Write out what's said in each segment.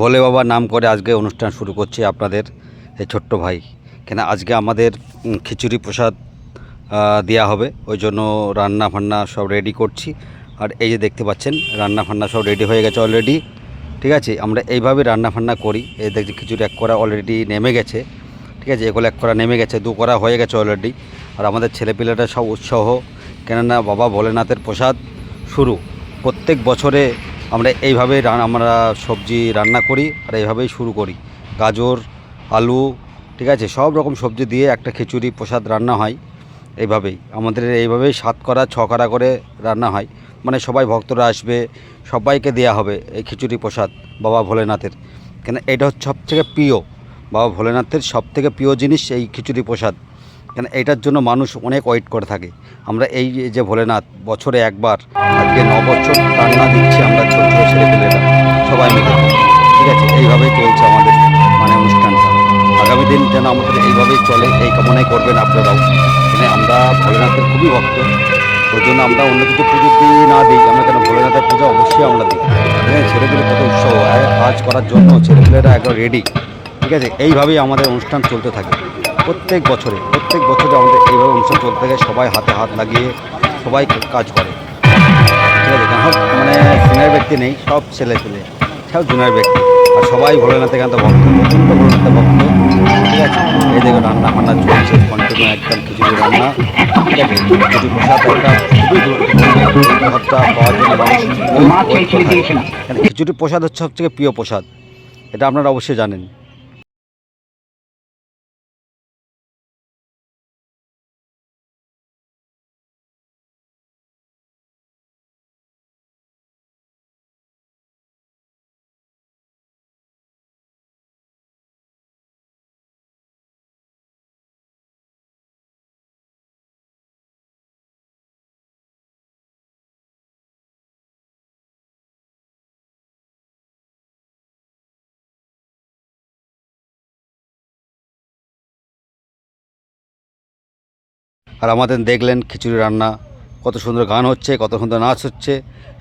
ভোলে বাবা নাম করে আজকে অনুষ্ঠান শুরু করছে আপনাদের, এই ছোট্ট ভাই। কেন আজকে আমাদের খিচুড়ি প্রসাদ দেওয়া হবে। ওই জন্য রান্না ফান্না সব রেডি করছি। আর এই যে দেখতে পাচ্ছেন, রান্না ফান্না সব রেডি হয়ে গেছে অলরেডি ঠিক আছে, আমরা এইভাবে রান্না ফান্না করি। এই দেখছি খিচুড়ি এক করা অলরেডি নেমে গেছে। ঠিক আছে, এগুলো এক করা নেমে গেছে, দু করা হয়ে গেছে অলরেডি আর আমাদের ছেলেপিলেরা সব উৎসাহ। কেননা বাবা ভোলেনাথের প্রসাদ শুরু। প্রত্যেক বছরে আমরা এইভাবেই রান, আমরা সবজি রান্না করি আর এইভাবেই শুরু করি। গাজর, আলু, ঠিক আছে, সব রকম সবজি দিয়ে একটা খিচুড়ি, প্রসাদ রান্না হয় এইভাবেই। আমাদের এইভাবেই সাত করা, ছ করা করে রান্না হয়। মানে সবাই ভক্তরা আসবে, সবাইকে দেয়া হবে এই খিচুড়ি, প্রসাদ, বাবা ভোলেনাথের। কেন, এটা হচ্ছে সব থেকে প্রিয়। বাবা ভোলেনাথের সব থেকে প্রিয় জিনিস এই খিচুড়ি, প্রসাদ। কেন এইটার জন্য মানুষ অনেক ওয়েট করে থাকে। আমরা এই যে ভোলেনাথ, বছরে একবার, আজকে ন বছর রান্না দিচ্ছি আমরা ছোটো ছোটো ছেলেপেলেরা সবাই মিলে। ঠিক আছে, এইভাবেই চলছে আমাদের মানে অনুষ্ঠানটা। আগামী দিন যেন আমাদের এইভাবেই চলে, এই কামনাই করবেন আপনারাও। মানে আমরা ভোলেনাথের খুবই ভক্ত, ওই জন্য আমরা অন্য কিছু পুজো দিই না দিই, আমরা কেন ভোলেনাথের পুজো অবশ্যই আমরা দিই। হ্যাঁ ছেলেগুলো কত উৎসাহ আ- কাজ করার জন্য ছেলেপেলেরা একবার রেডি ঠিক আছে, এইভাবেই আমাদের অনুষ্ঠান চলতে থাকে। প্রত্যেক বছরে প্রত্যেক বছরে আমাদের এইভাবে অনুষ্ঠান চলতে থাকে সবাই হাতে হাত লাগিয়ে সবাই কাজ করে। ঠিক আছে কেন মানে জুনিয়র ব্যক্তি নেই সব ছেলে পেলে। সব জুনিয়র ব্যক্তি। আর সবাই ভোলেনাথ এখানে ভক্ত প্রচণ্ড ভোলেনাথ ভক্ত। ঠিক আছে এই দেখো রান্না বান্না চলছে কন্টিনিউ একদম খিচুড়ি রান্না। ঠিক আছে খিচুড়ি প্রসাদ একটা খুবই প্রসাদটা পাওয়ার জন্য খিচুড়ি প্রসাদ হচ্ছে সবথেকে প্রিয় প্রসাদ। এটা আপনারা অবশ্যই জানেন। আর আমাদের দেখলেন খিচুড়ি রান্না, কত সুন্দর গান হচ্ছে, কত সুন্দর নাচ হচ্ছে।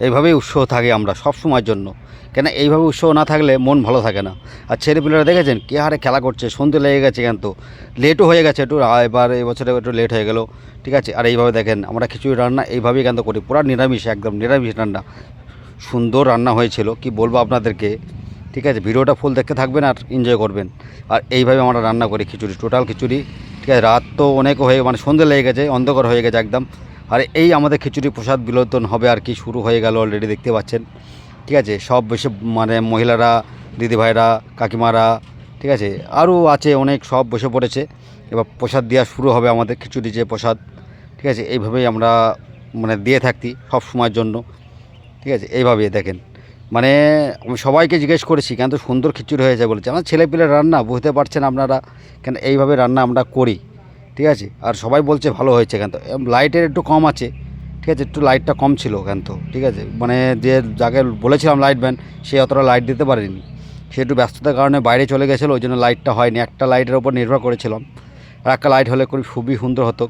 এইভাবেই উৎসাহ থাকে আমরা সব সময়ের জন্য। কেন এইভাবে উৎসাহ না থাকলে মন ভালো থাকে না। আর ছেলেপিলেরা দেখেছেন কে হারে খেলা করছে, সন্ধে লেগে গেছে কেন তো লেটও হয়ে গেছে একটু এবার এবছরে একটু লেট হয়ে গেল। ঠিক আছে? আর এইভাবে দেখেন আমরা খিচুড়ি রান্না এইভাবেই কেন করি। পুরো নিরামিষ, একদম নিরামিষ রান্না। সুন্দর রান্না হয়েছিল, কি বলব আপনাদেরকে। ঠিক আছে? ভিডিওটা ফুল দেখতে থাকবেন আর এনজয় করবেন। আর এইভাবে আমরা রান্না করি খিচুড়ি টোটাল খিচুড়ি। ঠিক আছে, রাত তো অনেক হয়ে মানে সন্ধে লেগে গেছে, অন্ধকার হয়ে গেছে একদম। আর এই আমাদের খিচুড়ি প্রসাদ বিলোতন হবে আর কি, শুরু হয়ে গেল অলরেডি দেখতে পাচ্ছেন। ঠিক আছে, সব বেশি মানে মহিলারা, দিদিভাইরা, কাকিমারা, ঠিক আছে, আরও আছে অনেক, সব বসে পড়েছে। এবার প্রসাদ দেওয়া শুরু হবে আমাদের খিচুড়ি যে প্রসাদ। ঠিক আছে, এইভাবেই আমরা মানে দিয়ে থাকতি সব সময়ের জন্য। ঠিক আছে এইভাবে দেখেন। মানে আমি সবাইকে জিজ্ঞেস করেছি, কেন তো সুন্দর খিচুড়ি হয়েছে? বলেছে, আমার ছেলেপিলের রান্না, বুঝতে পারছেন আপনারা কেন এইভাবে রান্না আমরা করি? ঠিক আছে? আর সবাই বলছে, ভালো হয়েছে কেন? তো লাইটের একটু কম আছে, ঠিক আছে? একটু লাইটটা কম ছিল কেন তো, ঠিক আছে? মানে যে যাকে বলেছিলাম লাইট ম্যান, সে অতটা লাইট দিতে পারেনি। সে একটু ব্যস্ততার কারণে বাইরে চলে গেছিল, ওই জন্য লাইটটা হয়নি। একটা লাইটের ওপর নির্ভর করেছিলাম, আর একটা লাইট হলে খুবই খুবই সুন্দর হতো।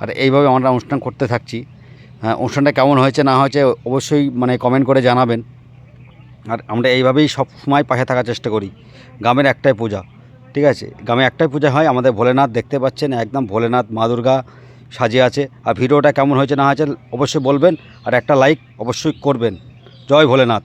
আর এইভাবে আমরা অনুষ্ঠান করতে থাকছি। হ্যাঁ অনুষ্ঠানটা কেমন হয়েছে, না হয়েছে, অবশ্যই মানে কমেন্ট করে জানাবেন। আর আমরা এইভাবেই সব সময় পাশে থাকার চেষ্টা করি। গ্রামের একটাই পূজা, ঠিক আছে? গ্রামে একটাই পূজা হয়, আমাদের ভোলেনাথ দেখতে পাচ্ছেন, একদম ভোলেনাথ, মা দুর্গা সাজিয়ে আছে। আর ভিডিওটা কেমন হয়েছে না হয়েছে অবশ্যই বলবেন, আর একটা লাইক অবশ্যই করবেন। জয় ভোলেনাথ।